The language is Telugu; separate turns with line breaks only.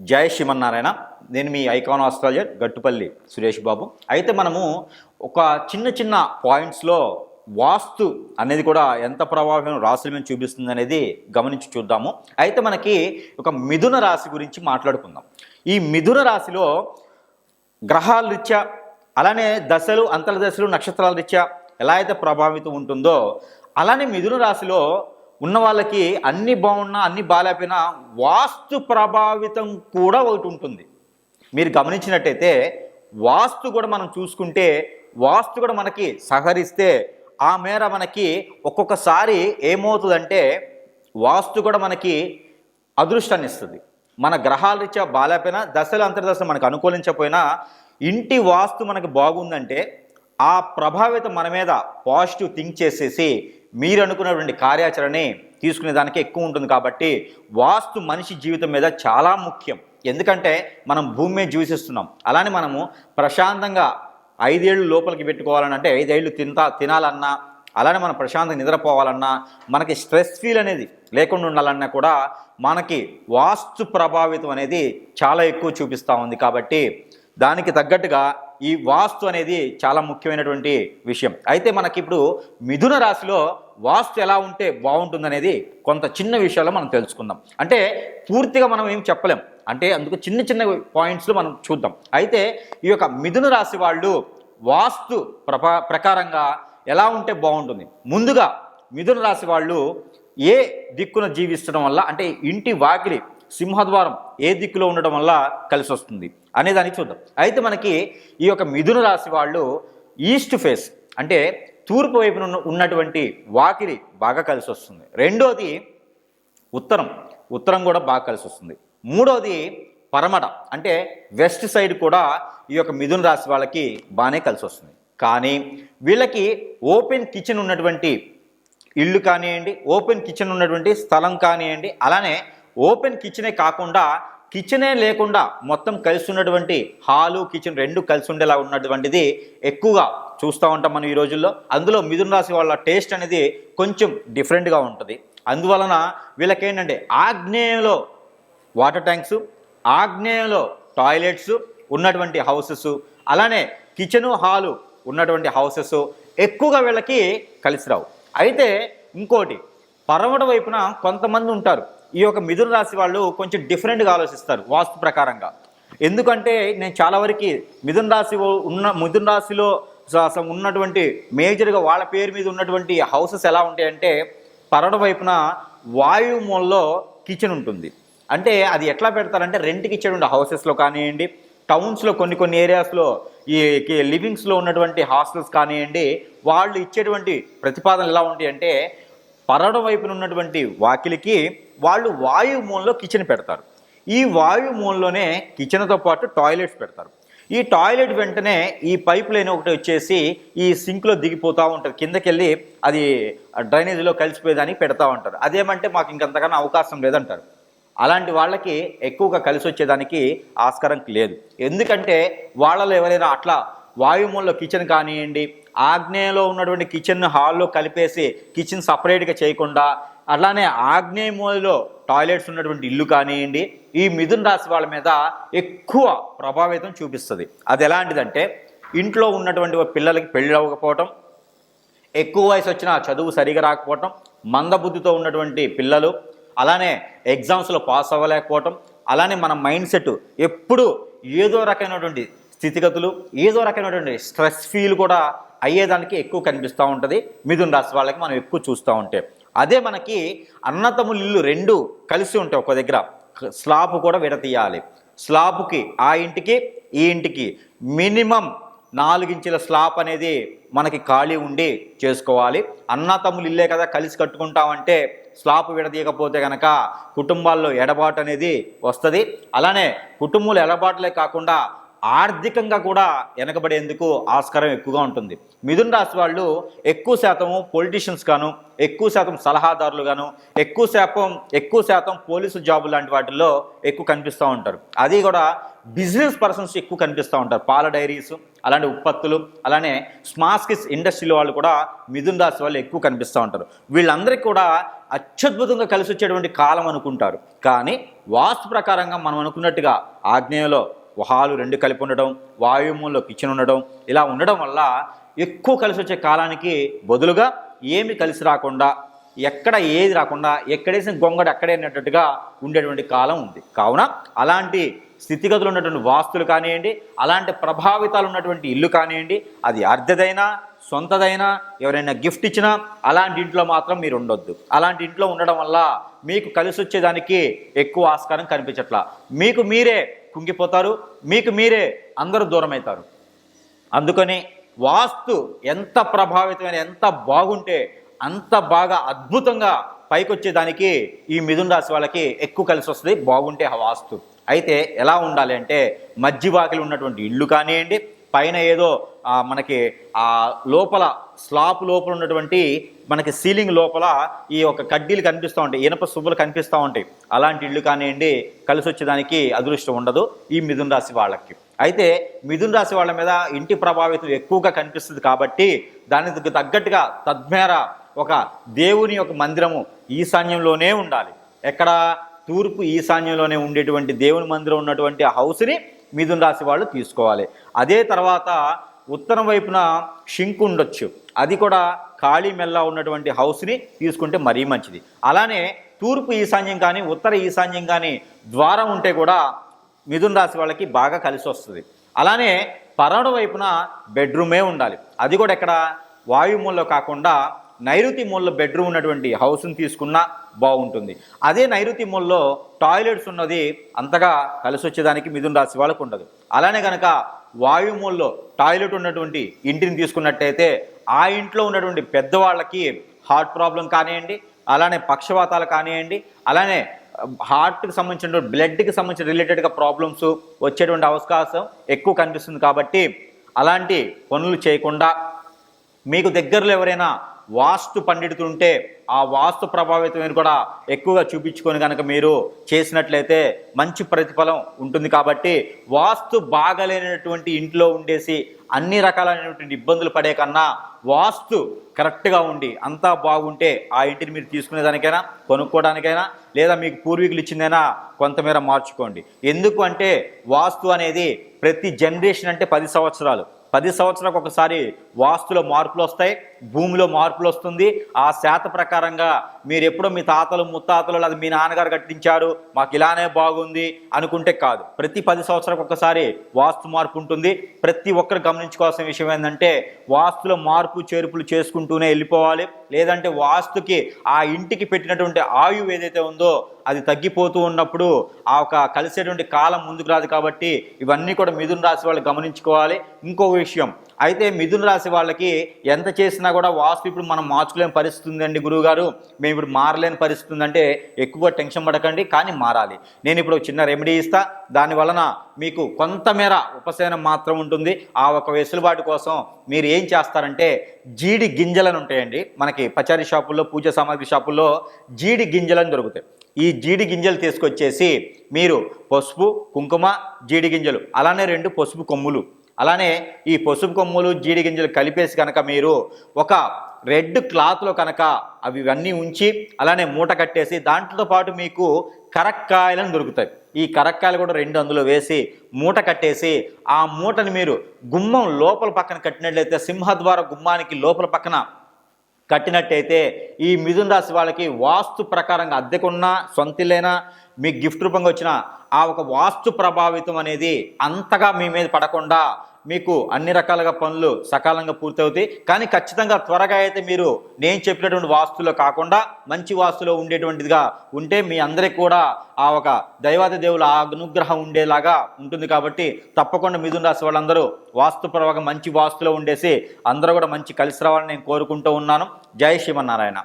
జై శ్రీమన్నారాయణ. నేను మీ ఐకాన్ ఆస్ట్రాలజర్ గట్టుపల్లి సురేష్ బాబు. అయితే మనము ఒక చిన్న చిన్న పాయింట్స్లో వాస్తు అనేది కూడా ఎంత ప్రభావం రాశుల మీద చూపిస్తుంది అనేది గమనించి చూద్దాము. అయితే మనకి ఒక మిథున రాశి గురించి మాట్లాడుకుందాం. ఈ మిథున రాశిలో గ్రహాల రీత్యా అలానే దశలు అంతర దశలు నక్షత్రాల రీత్యా ఎలా అయితే ప్రభావితం ఉంటుందో అలానే మిథున రాశిలో ఉన్న వాళ్ళకి అన్ని బాగున్నా అన్ని బాగాలేకపోయినా వాస్తు ప్రభావితం కూడా ఒకటి ఉంటుంది. మీరు గమనించినట్టయితే వాస్తు కూడా మనం చూసుకుంటే వాస్తు కూడా మనకి సహకరిస్తే ఆ మేర మనకి ఒక్కొక్కసారి ఏమవుతుందంటే వాస్తు కూడా మనకి అదృష్టాన్ని ఇస్తుంది. మన గ్రహాల రీత్యా బాగాలేకపోయినా దశలు అంతర్దశలు మనకు అనుకూలించకపోయినా ఇంటి వాస్తు మనకు బాగుందంటే ఆ ప్రభావితం మన మీద పాజిటివ్ థింక్ చేసేసి మీరు అనుకున్నటువంటి కార్యాచరణని తీసుకునే దానికి ఎక్కువ ఉంటుంది కాబట్టి వాస్తు మనిషి జీవితం మీద చాలా ముఖ్యం. ఎందుకంటే మనం భూమి మీద జీవిస్తున్నాం. అలానే మనము ప్రశాంతంగా ఐదేళ్ళు లోపలికి పెట్టుకోవాలని అంటే ఐదేళ్ళు తింటా తినాలన్నా అలానే మనం ప్రశాంతంగా నిద్రపోవాలన్నా మనకి స్ట్రెస్ ఫీల్ అనేది లేకుండా ఉండాలన్నా కూడా మనకి వాస్తు ప్రభావితం అనేది చాలా ఎక్కువ చూపిస్తూ ఉంది కాబట్టి దానికి తగ్గట్టుగా ఈ వాస్తు అనేది చాలా ముఖ్యమైనటువంటి విషయం. అయితే మనకి ఇప్పుడు మిథున రాశిలో వాస్తు ఎలా ఉంటే బాగుంటుందనేది కొంత చిన్న విషయాల్లో మనం తెలుసుకుందాం. అంటే పూర్తిగా మనం ఏం చెప్పలేం. అంటే అందుకు చిన్న చిన్న పాయింట్స్లో మనం చూద్దాం. అయితే ఈ యొక్క మిథున రాశి వాళ్ళు వాస్తు ప్రపా ప్రకారంగా ఎలా ఉంటే బాగుంటుంది. ముందుగా మిథున రాశి వాళ్ళు ఏ దిక్కున జీవిస్తడం వల్ల అంటే ఇంటి వాకిలి సింహద్వారం ఏ దిక్కులో ఉండడం వల్ల కలిసి వస్తుంది అనేదాన్ని చూద్దాం. అయితే మనకి ఈ యొక్క మిథున రాశి వాళ్ళు ఈస్ట్ ఫేస్ అంటే తూర్పు వైపున ఉన్నటువంటి వాకిలి బాగా కలిసి వస్తుంది. రెండోది ఉత్తరం. ఉత్తరం కూడా బాగా కలిసి వస్తుంది. మూడోది పరమట అంటే వెస్ట్ సైడ్ కూడా ఈ యొక్క మిథున రాశి వాళ్ళకి బాగానే కలిసి వస్తుంది. కానీ వీళ్ళకి ఓపెన్ కిచెన్ ఉన్నటువంటి ఇల్లు కానివ్వండి ఓపెన్ కిచెన్ ఉన్నటువంటి స్థలం కానివ్వండి అలానే ఓపెన్ కిచెనే కాకుండా కిచెనే లేకుండా మొత్తం కలిసి ఉన్నటువంటి హాలు కిచెన్ రెండు కలిసి ఉండేలా ఉన్నటువంటిది ఎక్కువగా చూస్తూ ఉంటాం మనం ఈ రోజుల్లో. అందులో మిథున రాశి వాళ్ళ టేస్ట్ అనేది కొంచెం డిఫరెంట్గా ఉంటుంది. అందువలన వీళ్ళకేంటంటే ఆగ్నేయంలో వాటర్ ట్యాంక్స్ ఆగ్నేయంలో టాయిలెట్స్ ఉన్నటువంటి హౌసెస్ అలానే కిచెను హాలు ఉన్నటువంటి హౌసెస్ ఎక్కువగా వీళ్ళకి కలిసి రావు అయితే ఇంకోటి పరమట వైపున కొంతమంది ఉంటారు. ఈ యొక్క మిథున రాశి వాళ్ళు కొంచెం డిఫరెంట్గా ఆలోచిస్తారు వాస్తు ప్రకారంగా. ఎందుకంటే నేను చాలా వరకు మిథున రాశి ఉన్న మిథున రాశిలో ఉన్నటువంటి మేజర్గా వాళ్ళ పేరు మీద ఉన్నటువంటి హౌసెస్ ఎలా ఉంటాయంటే పరడ వైపున వాయుమూలలో కిచెన్ ఉంటుంది. అంటే అది ఎట్లా పెడతారంటే రెంట్కి ఇచ్చేటువంటి హౌసెస్లో కానివ్వండి టౌన్స్లో కొన్ని కొన్ని ఏరియాస్లో ఈ లివింగ్స్లో ఉన్నటువంటి హాస్టల్స్ కానివ్వండి వాళ్ళు ఇచ్చేటువంటి ప్రతిపాదనలు ఎలా ఉంటాయంటే పరడ వైపున ఉన్నటువంటి వాకిలికి వాళ్ళు వాయుమూలంలో కిచెన్ పెడతారు. ఈ వాయు మూలంలోనే కిచెన్తో పాటు టాయిలెట్స్ పెడతారు. ఈ టాయిలెట్ వెంటనే ఈ పైప్ లైన్ ఒకటి వచ్చేసి ఈ సింక్లో దిగిపోతూ ఉంటుంది. కిందకెళ్ళి అది డ్రైనేజీలో కలిసిపోయేదానికి పెడతా ఉంటారు. అదేమంటే మాకు ఇంకంతకన్నా అవకాశం లేదంటారు. అలాంటి వాళ్ళకి ఎక్కువగా కలిసి వచ్చేదానికి ఆస్కారం లేదు. ఎందుకంటే వాళ్ళలో ఎవరైనా అట్లా వాయుమూలలో కిచెన్ కానివ్వండి ఆగ్నేయలో ఉన్నటువంటి కిచెన్ హాల్లో కలిపేసి కిచెన్ సపరేట్గా చేయకుండా అలానే ఆగ్నేయమూలలో టాయిలెట్స్ ఉన్నటువంటి ఇల్లు కానివ్వండి ఈ మిథున రాశి వాళ్ళ మీద ఎక్కువ ప్రభావితం చూపిస్తుంది. అది ఎలాంటిదంటే ఇంట్లో ఉన్నటువంటి పిల్లలకి పెళ్ళి అవ్వకపోవటం ఎక్కువ వయసు వచ్చిన చదువు సరిగా రాకపోవటం మందబుద్ధితో ఉన్నటువంటి పిల్లలు అలానే ఎగ్జామ్స్లో పాస్ అవ్వలేకపోవటం అలానే మన మైండ్ సెట్ ఎప్పుడు ఏదో రకమైనటువంటి స్థితిగతులు ఏదో రకమైనటువంటి స్ట్రెస్ ఫీల్ కూడా అయ్యేదానికి ఎక్కువ కనిపిస్తూ ఉంటుంది. మిథున రాశి వాళ్ళకి మనం ఎక్కువ చూస్తూ ఉంటే. అదే మనకి అన్నతములు ఇల్లు రెండు కలిసి ఉంటాయి ఒక దగ్గర. స్లాబ్ కూడా విడతీయాలి. స్లాబ్కి ఆ ఇంటికి ఈ ఇంటికి. మినిమం నాలుగించుల స్లాబ్ అనేది మనకి ఖాళీ ఉండి చేసుకోవాలి. అన్నతమ్ములు ఇల్లే కదా కలిసి కట్టుకుంటామంటే స్లాబ్ విడదీయకపోతే కనుక కుటుంబాల్లో ఎడబాటు అనేది వస్తుంది. అలానే కుటుంబంలో ఎడబాటులే కాకుండా ఆర్థికంగా కూడా వెనకబడేందుకు ఆస్కారం ఎక్కువగా ఉంటుంది. మిథున్ రాశి వాళ్ళు ఎక్కువ శాతం పొలిటీషియన్స్ గాను ఎక్కువ శాతం సలహాదారులు గాను ఎక్కువ శాతం ఎక్కువ శాతం పోలీసు జాబులు లాంటి వాటిల్లో ఎక్కువ కనిపిస్తూ ఉంటారు. అది కూడా బిజినెస్ పర్సన్స్ ఎక్కువ కనిపిస్తూ ఉంటారు. పాల డైరీస్ అలాంటి ఉత్పత్తులు అలానే స్మాస్కిస్ ఇండస్ట్రీలో వాళ్ళు కూడా మిథున్ రాశి వాళ్ళు ఎక్కువ కనిపిస్తూ ఉంటారు. వీళ్ళందరికీ కూడా అత్యద్భుతంగా కలిసి వచ్చేటువంటి కాలం అనుకుంటారు. కానీ వాస్తు ప్రకారంగా మనం అనుకున్నట్టుగా ఆగ్నేయంలో వహాలు రెండు కలిపి ఉండడం వాయుమూలలో కిచెన్ ఉండడం ఇలా ఉండడం వల్ల ఎక్కువ కలిసి వచ్చే కాలానికి బదులుగా ఏమి కలిసి రాకుండా ఎక్కడ ఏది రాకుండా ఎక్కడేసిన గొంగడు అక్కడే అన్నట్టుగా ఉండేటువంటి కాలం ఉంది. కావున అలాంటి స్థితిగతులు ఉన్నటువంటి వాస్తులు కానివ్వండి అలాంటి ప్రభావితాలు ఉన్నటువంటి ఇల్లు కానివ్వండి అది అర్ధదైనా సొంతదైనా ఎవరైనా గిఫ్ట్ ఇచ్చినా అలాంటి ఇంట్లో మాత్రం మీరు ఉండొద్దు. అలాంటి ఇంట్లో ఉండడం వల్ల మీకు కలిసి వచ్చేదానికి ఎక్కువ ఆస్కారం కనిపించట్లా. మీకు మీరే కుంగిపోతారు. మీకు మీరే అందరూ దూరమవుతారు అందుకని వాస్తు ఎంత ప్రభావితమైన ఎంత బాగుంటే అంత బాగా అద్భుతంగా పైకొచ్చేదానికి ఈ మిథున రాశి వాళ్ళకి ఎక్కువ కలిసి వస్తుంది బాగుంటే ఆ వాస్తు. అయితే ఎలా ఉండాలి అంటే మధ్యవాకిలు ఉన్నటువంటి ఇల్లు కానివ్వండి పైన ఏదో మనకి ఆ లోపల స్లాప్ లోపల ఉన్నటువంటి మనకి సీలింగ్ లోపల ఈ ఒక కడ్డీలు కనిపిస్తూ ఉంటాయి. ఇనప సువ్వులు కనిపిస్తూ ఉంటాయి. అలాంటి ఇల్లు కానివ్వండి కలిసి వచ్చేదానికి అదృష్టం ఉండదు. ఈ మిథున రాశి వాళ్ళకి. అయితే మిథున రాశి వాళ్ళ మీద ఇంటి ప్రభావితం ఎక్కువగా కనిపిస్తుంది కాబట్టి దానికి తగ్గట్టుగా తద్మేర ఒక దేవుని యొక్క మందిరము ఈశాన్యంలోనే ఉండాలి. ఎక్కడ తూర్పు ఈశాన్యంలోనే ఉండేటువంటి దేవుని మందిరం ఉన్నటువంటి ఆ హౌస్ని మిథున రాశి వాళ్ళు తీసుకోవాలి. అదే తర్వాత ఉత్తరం వైపున షింక్ ఉండొచ్చు. అది కూడా ఖాళీ మెల్ల ఉన్నటువంటి హౌస్ని తీసుకుంటే మరీ మంచిది. అలానే తూర్పు ఈశాన్యం కానీ ఉత్తర ఈశాన్యం కానీ ద్వారం ఉంటే కూడా మిథున రాశి వాళ్ళకి బాగా కలిసి వస్తుంది. అలానే పరమడ వైపున బెడ్రూమే ఉండాలి. అది కూడా ఎక్కడ? వాయుమూలలో కాకుండా నైరుతి మూలలో బెడ్రూమ్ ఉన్నటువంటి హౌస్ని తీసుకున్నా బాగుంటుంది. అదే నైరుతి మూలలో టాయిలెట్స్ ఉన్నది అంతగా కలిసి వచ్చేదానికి మిథున రాశి వాళ్ళకు ఉండదు. అలానే కనుక వాయుమూలలో టాయిలెట్ ఉన్నటువంటి ఇంటిని తీసుకున్నట్టయితే ఆ ఇంట్లో ఉన్నటువంటి పెద్దవాళ్ళకి హార్ట్ ప్రాబ్లం కానివ్వండి అలానే పక్షవాతాలు కానివ్వండి అలానే హార్ట్కి సంబంధించిన బ్లడ్కి సంబంధించిన రిలేటెడ్గా ప్రాబ్లమ్స్ వచ్చేటువంటి అవకాశం ఎక్కువ కనిపిస్తుంది కాబట్టి అలాంటి పనులు చేయకుండా మీకు దగ్గరలో ఎవరైనా వాస్తు పండితుంటే ఆ వాస్తు ప్రభావితం మీరు కూడా ఎక్కువగా చూపించుకొని కనుక మీరు చేసినట్లయితే మంచి ప్రతిఫలం ఉంటుంది కాబట్టి వాస్తు బాగలేనటువంటి ఇంట్లో ఉండేసి అన్ని రకాలైనటువంటి ఇబ్బందులు పడే కన్నా వాస్తు కరెక్ట్గా ఉండి అంతా బాగుంటే ఆ ఇంటిని మీరు తీసుకునేదానికైనా కొనుక్కోవడానికైనా లేదా మీకు పూర్వీకులు ఇచ్చిందైనా కొంతమేర మార్చుకోండి. ఎందుకు అంటే వాస్తు అనేది ప్రతి జనరేషన్ అంటే పది సంవత్సరాలు. పది సంవత్సరాలకు ఒకసారి వాస్తులో మార్పులు వస్తాయి. భూమిలో మార్పులు వస్తుంది. ఆ శాత ప్రకారంగా మీరు ఎప్పుడో మీ తాతలు ముత్తాతలు లేదా మీ నాన్నగారు కట్టించారు మాకు ఇలానే బాగుంది అనుకుంటే కాదు. ప్రతి పది సంవత్సరాలకు ఒకసారి వాస్తు మార్పు ఉంటుంది. ప్రతి ఒక్కరు గమనించుకోవాల్సిన విషయం ఏంటంటే వాస్తులో మార్పు చేర్పులు చేసుకుంటూనే వెళ్ళిపోవాలి. లేదంటే వాస్తుకి ఆ ఇంటికి పెట్టినటువంటి ఆయువు ఏదైతే ఉందో అది తగ్గిపోతూ ఉన్నప్పుడు ఆ ఒక కలిసేటువంటి కాలం ముందుకు రాదు కాబట్టి ఇవన్నీ కూడా మిథున రాశి వాళ్ళు గమనించుకోవాలి. ఇంకో విషయం అయితే మిథున రాశి వాళ్ళకి ఎంత చేసినా కూడా వాస్తు ఇప్పుడు మనం మార్చుకోలేని పరిస్థితి ఉందండి గురువు గారు మేము ఇప్పుడు మారలేని పరిస్థితి ఉందంటే ఎక్కువ టెన్షన్ పడకండి కానీ మారాలి. నేను ఇప్పుడు చిన్న రెమెడీ ఇస్తా. దాని వలన మీకు కొంతమేర ఉపశమనం మాత్రం ఉంటుంది. ఆ ఒక వెసులుబాటు కోసం మీరు ఏం చేస్తారంటే జీడి గింజలను ఉంటాయండి. మనకి పచారీ షాపుల్లో పూజ సామాగ్రి షాపుల్లో జీడి గింజలను దొరుకుతాయి. ఈ జీడి గింజలు తీసుకొచ్చేసి మీరు పసుపు కుంకుమ జీడి గింజలు అలానే రెండు పసుపు కొమ్ములు అలానే ఈ పసుపు కొమ్ములు జీడి గింజలు కలిపేసి కనుక మీరు ఒక రెడ్ క్లాత్లో కనుక అవి ఇవన్నీ ఉంచి అలానే మూట కట్టేసి దాంట్లో పాటు మీకు కరక్కాయలను దొరుకుతాయి. ఈ కరక్కాయలు కూడా రెండు అందులో వేసి మూట కట్టేసి ఆ మూటని మీరు గుమ్మం లోపల పక్కన కట్టినట్లయితే సింహద్వార గుమ్మానికి లోపల పక్కన కట్టినట్టయితే ఈ మిథున రాశి వాళ్ళకి వాస్తు ప్రకారంగా అద్దెకున్నా సొంతిల్లైనా మీకు గిఫ్ట్ రూపంగా వచ్చిన ఆ ఒక వాస్తు ప్రభావితం అనేది అంతగా మీ మీద పడకుండా మీకు అన్ని రకాలుగా పనులు సకాలంగా పూర్తవుతాయి. కానీ ఖచ్చితంగా త్వరగా అయితే మీరు నేను చెప్పినటువంటి వాస్తులో కాకుండా మంచి వాస్తులో ఉండేటువంటిదిగా ఉంటే మీ అందరికి కూడా ఆ ఒక దైవాది దేవుల అనుగ్రహం ఉండేలాగా ఉంటుంది కాబట్టి తప్పకుండా మిథున రాశి వాళ్ళందరూ వాస్తుపరంగా మంచి వాస్తులో ఉండేసి అందరూ కూడా మంచి కలిసి రావాలని నేను కోరుకుంటూ ఉన్నాను. జై శ్రీమన్నారాయణ.